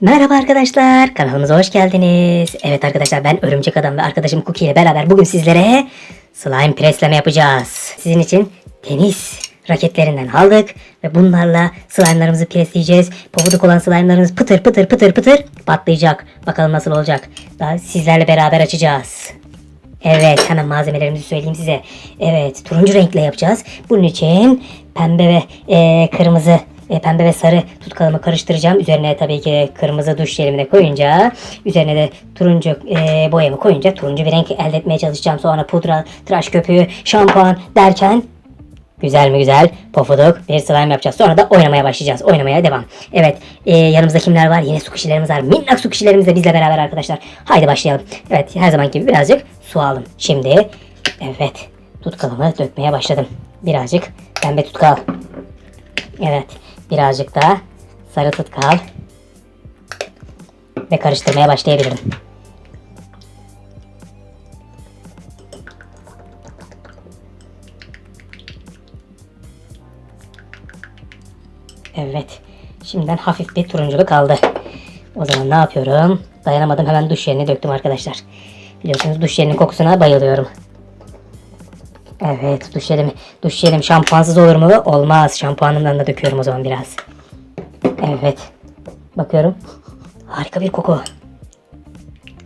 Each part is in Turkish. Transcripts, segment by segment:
Merhaba arkadaşlar, kanalımıza hoş geldiniz. Evet arkadaşlar ben Örümcek Adam ve arkadaşım Cookie ile beraber bugün sizlere slime presleme yapacağız. Sizin için tenis raketlerinden aldık ve bunlarla slime'larımızı presleyeceğiz. Pofuduk olan slime'larımız pıtır pıtır pıtır pıtır patlayacak. Bakalım nasıl olacak. Daha sizlerle beraber açacağız. Evet hemen malzemelerimizi söyleyeyim size. Evet turuncu renkle yapacağız. Bunun için pembe ve e, kırmızı pembe ve sarı tutkalımı karıştıracağım. Üzerine tabii ki kırmızı duş jelimi koyunca üzerine de turuncu e, boyamı koyunca turuncu bir renk elde etmeye çalışacağım. Sonra pudra, tıraş köpüğü, şampuan derken Güzel mi güzel pofuduk bir slime yapacağız. Sonra da oynamaya başlayacağız. Oynamaya devam. Evet e, yanımızda kimler var? Yine su kişilerimiz var. Minnak su kişilerimiz de bizle beraber arkadaşlar. Haydi başlayalım. Evet her zaman gibi birazcık su alın. Şimdi evet tutkalımı dökmeye başladım. Birazcık pembe tutkal. Evet birazcık da sarı tutkal. Ve karıştırmaya başlayabilirim. Evet. Şimdiden hafif bir turunculuk kaldı. O zaman ne yapıyorum? Dayanamadım hemen duş jelini döktüm arkadaşlar. Biliyorsunuz duş jelinin kokusuna bayılıyorum. Evet duş jelim, duş jelim şampuansız olur mu? Olmaz. Şampuanımdan da döküyorum o zaman biraz. Evet. Bakıyorum. Harika bir koku.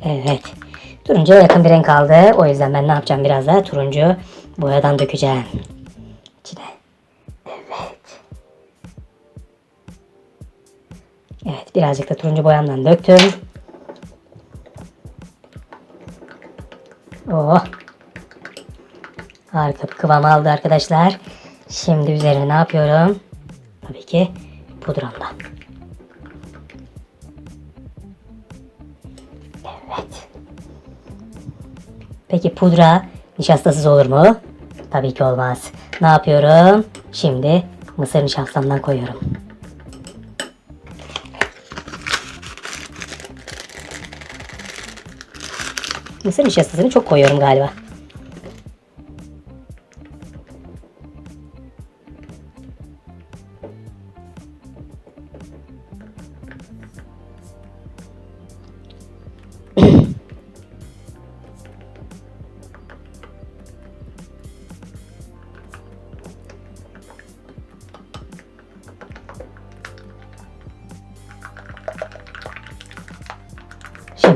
Evet. Turuncuya yakın bir renk aldı. O yüzden ben ne yapacağım biraz da turuncu boyadan dökeceğim. İçine. Evet. Evet birazcık da turuncu boyamdan döktüm. Oh. Harika bir kıvam aldı arkadaşlar. Şimdi üzerine ne yapıyorum? Tabii ki pudramla. Evet. Peki pudra nişastasız olur mu? Tabii ki olmaz. Ne yapıyorum? Şimdi mısır nişastamdan koyuyorum. Mısır nişastasını çok koyuyorum galiba.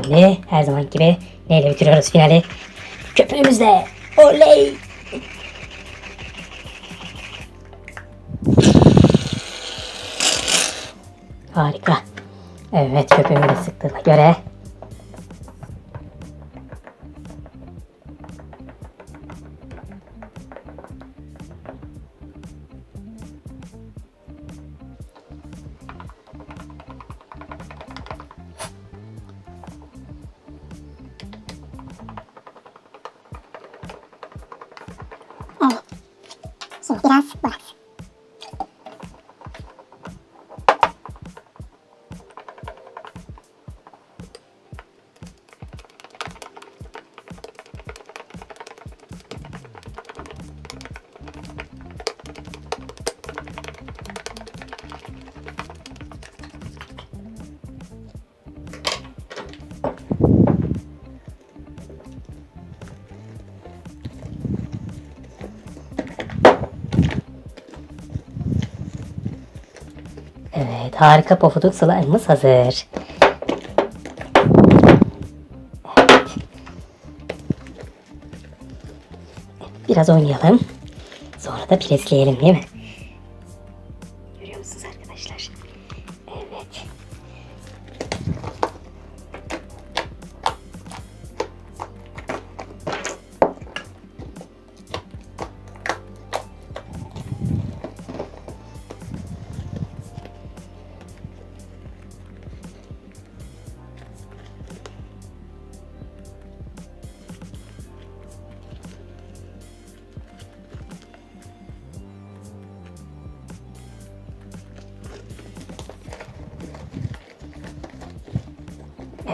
Şimdi her zaman gibi neyle bitiriyoruz finali? Köpüğümüzle. Oley! Harika. Evet köpüğümü de sıktığıma göre Şimdi biraz borax. Harika pofuduk slime'ımız hazır. Biraz oynayalım. Sonra da presleyelim değil mi? Görüyor musunuz arkadaşlar? Evet.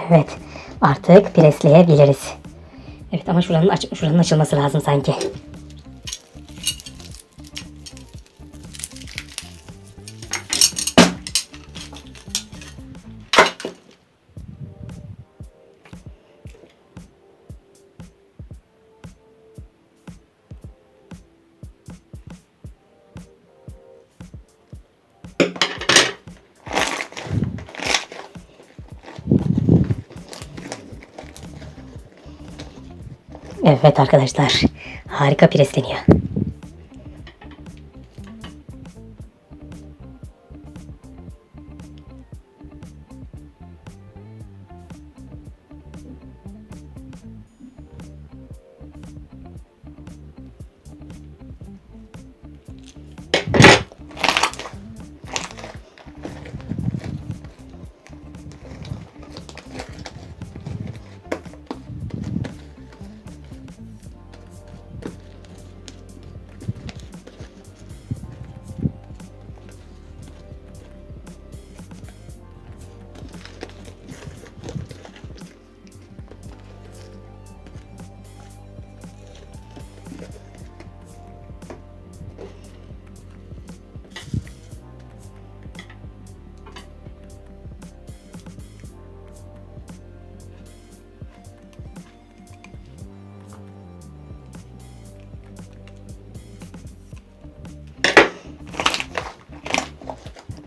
Evet. Artık presleyebiliriz. Evet ama şuranın, aç şuranın açılması lazım sanki. Evet arkadaşlar. Harika presleniyor.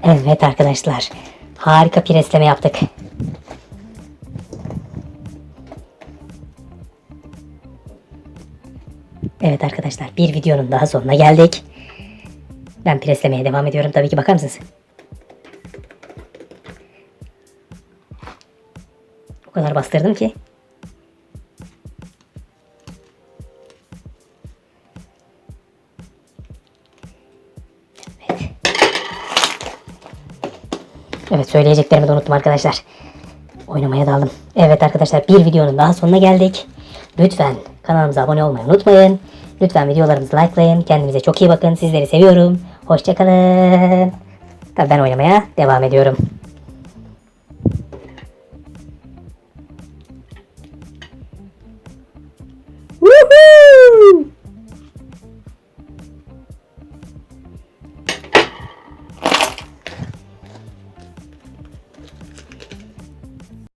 Evet arkadaşlar. Harika presleme yaptık. Evet arkadaşlar bir videonun daha sonuna geldik. Ben preslemeye devam ediyorum. Tabii ki bakar mısınız? O kadar bastırdım ki. Evet söyleyeceklerimi de unuttum arkadaşlar. Oynamaya daldım. Evet arkadaşlar bir videonun daha sonuna geldik. Lütfen kanalımıza abone olmayı unutmayın. Lütfen videolarımızı likelayın. Kendinize çok iyi bakın. Sizleri seviyorum. Hoşçakalın. Tabii ben oynamaya devam ediyorum.